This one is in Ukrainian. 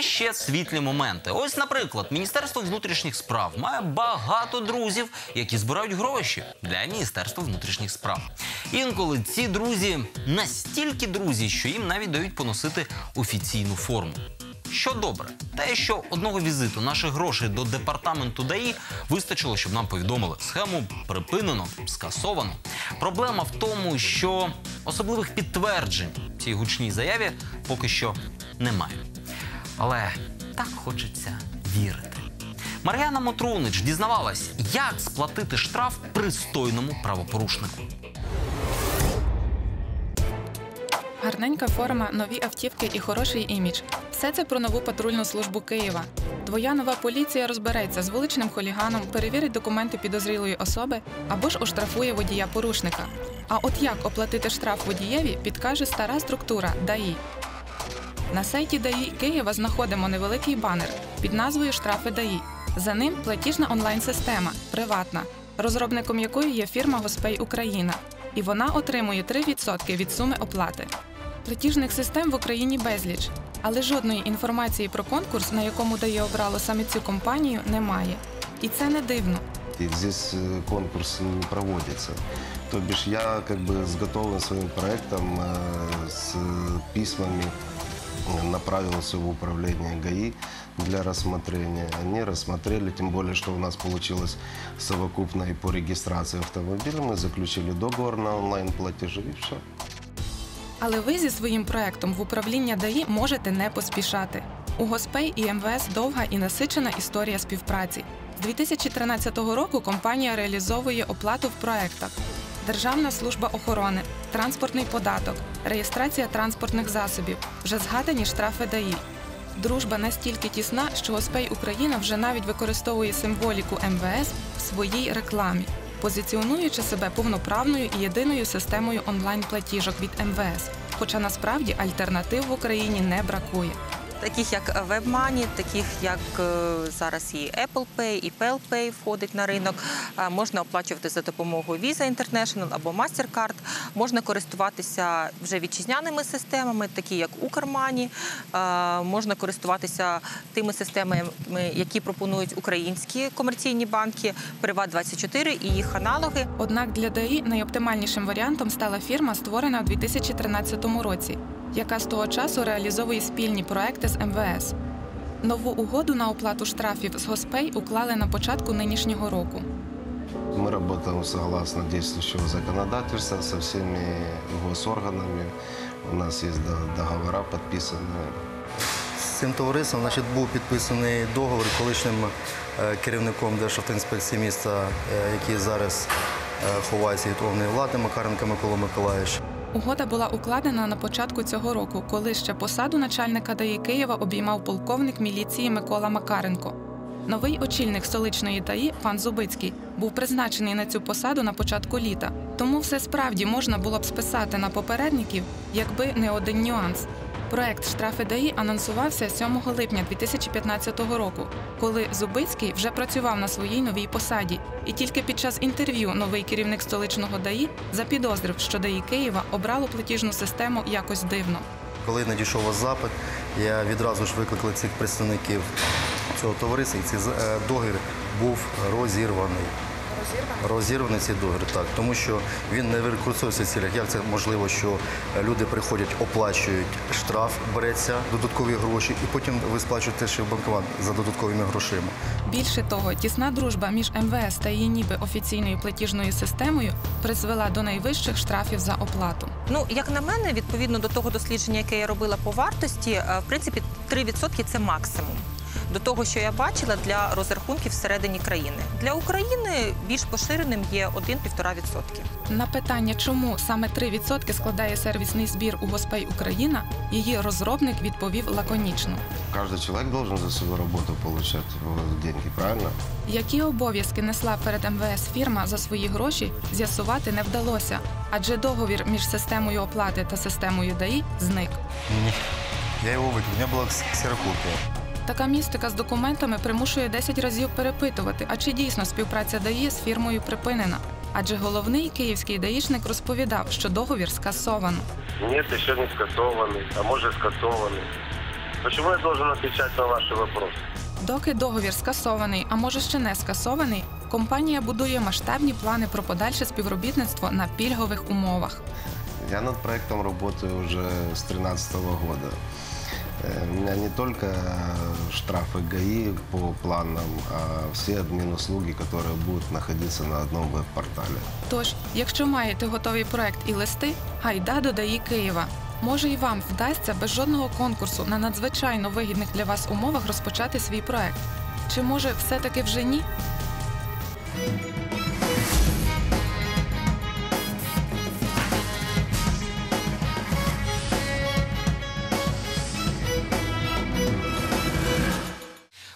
Ще світлі моменти. Ось, наприклад, Міністерство внутрішніх справ має багато друзів, які збирають гроші для Міністерства внутрішніх справ. Інколи ці друзі настільки друзі, що їм навіть дають поносити офіційну форму. Що добре, те, що одного візиту наших грошей до департаменту ДАІ вистачило, щоб нам повідомили, схему припинено, скасовано. Проблема в тому, що особливих підтверджень цій гучній заяві поки що немає. Але так хочеться вірити. Мар'яна Мотрунич дізнавалась, як сплатити штраф пристойному правопорушнику. Гарненька форма, нові автівки і хороший імідж. Все це про нову патрульну службу Києва. Твоя нова поліція розбереться з вуличним хуліганом, перевірить документи підозрілої особи або ж оштрафує водія порушника. А от як оплатити штраф водієві, підкаже стара структура ДАІ. На сайті ДАІ Києва знаходимо невеликий банер під назвою Штрафи ДАІ. За ним платіжна онлайн-система, приватна, розробником якої є фірма Госпей Україна. І вона отримує 3% від суми оплати. Платіжних систем в Україні безліч, але жодної інформації про конкурс, на якому ДАІ обрало саме цю компанію, немає. І це не дивно. И здесь э, конкурс не проводится. То бишь я как бы с готовым своим проектом, э, с э, письмами э, направился в управление ГАИ для рассмотрения. Они рассмотрели, тем более, что у нас получилось совокупно и по регистрации автомобиля. Мы заключили договор на онлайн-платежи и все. Але ви зі своїм проектом в управління ДАІ можете не поспішати. У Госпей і МВС довга і насичена історія співпраці. З 2013 року компанія реалізовує оплату в проектах: Державна служба охорони, транспортний податок, реєстрація транспортних засобів, вже згадані штрафи ДАІ. Дружба настільки тісна, що Госпей Україна вже навіть використовує символіку МВС в своїй рекламі, позиціонуючи себе повноправною і єдиною системою онлайн-платіжок від МВС. Хоча насправді альтернатив в Україні не бракує. Таких як WebMoney, таких як е, зараз і Apple Pay, і Pell Pay входить на ринок. Е, Можна оплачувати за допомогою Visa International або MasterCard. Можна користуватися вже вітчизняними системами, такі як Укрмані. Е, Можна користуватися тими системами, які пропонують українські комерційні банки, Приват24 і їх аналоги. Однак для ДАІ найоптимальнішим варіантом стала фірма, створена у 2013 році, яка з того часу реалізовує спільні проекти з МВС. Нову угоду на оплату штрафів з Госпей уклали на початку нинішнього року. Мы работаем согласно действующего законодательства со всеми госорганами. У нас есть до- договора подписанные. З цим товариством значить, був підписаний договір колишнім е, керівником Державтоінспекції міста, е, який зараз е, ховається від органів влади Макаренко Микола Миколаївич. Угода була укладена на початку цього року, коли ще посаду начальника ДАІ Києва обіймав полковник міліції Микола Макаренко. Новий очільник столичної ДАІ, пан Зубицький, був призначений на цю посаду на початку літа. Тому все справді можна було б списати на попередників, якби не один нюанс. Проект штрафи ДАІ анонсувався 7 липня 2015 року, коли Зубицький вже працював на своїй новій посаді, і тільки під час інтерв'ю новий керівник столичного ДАІ запідозрив, що ДАІ Києва обрало платіжну систему якось дивно. Коли надійшов запит, я відразу ж викликав цих представників цього товариства, і цей е, договір був розірваний. Розірваний цей договір, так. Тому що він не використовується в цілях. Як це можливо, що люди приходять, оплачують штраф, береться додаткові гроші, і потім ви сплачуєте ще в банкомат за додатковими грошима. Більше того, тісна дружба між МВС та її ніби офіційною платіжною системою призвела до найвищих штрафів за оплату. Ну, як на мене, відповідно до того дослідження, яке я робила по вартості, е, в принципі, 3% це максимум. До того, що я бачила для розрахунків всередині країни. Для України більш поширеним є 1-1,5%. На питання, чому саме 3% складає сервісний збір у Госпей Україна, її розробник відповів лаконічно. Каждый человек должен за свою получать э, деньги, правильно? Які обов'язки несла перед МВС фірма за свої гроші, з'ясувати не вдалося, адже договір між системою оплати та системою ДАІ зник. Ні. Я його викликав, у мене була кс- ксерокопія. Така містика з документами примушує 10 разів перепитувати, а чи дійсно співпраця ДАІ з фірмою припинена. Адже головний київський даїшник розповідав, що договір скасовано. Нет, еще не скасованный, а может скасованный. Почему я должен отвечать на ваши вопросы? Доки договір скасований, а може ще не скасований, компанія будує масштабні плани про подальше співробітництво на пільгових умовах. Я над проектом работаю уже с 2013 года. Э, У меня не только штрафы ГАИ по планам, а все админ-услуги, которые будут находиться на одном веб-портале. Тож, якщо маєте готовий проект і листи, гайда до ДАІ Києва. Може і вам вдасться без жодного конкурсу на надзвичайно вигідних для вас умовах розпочати свій проект. Чи може все-таки вже ні?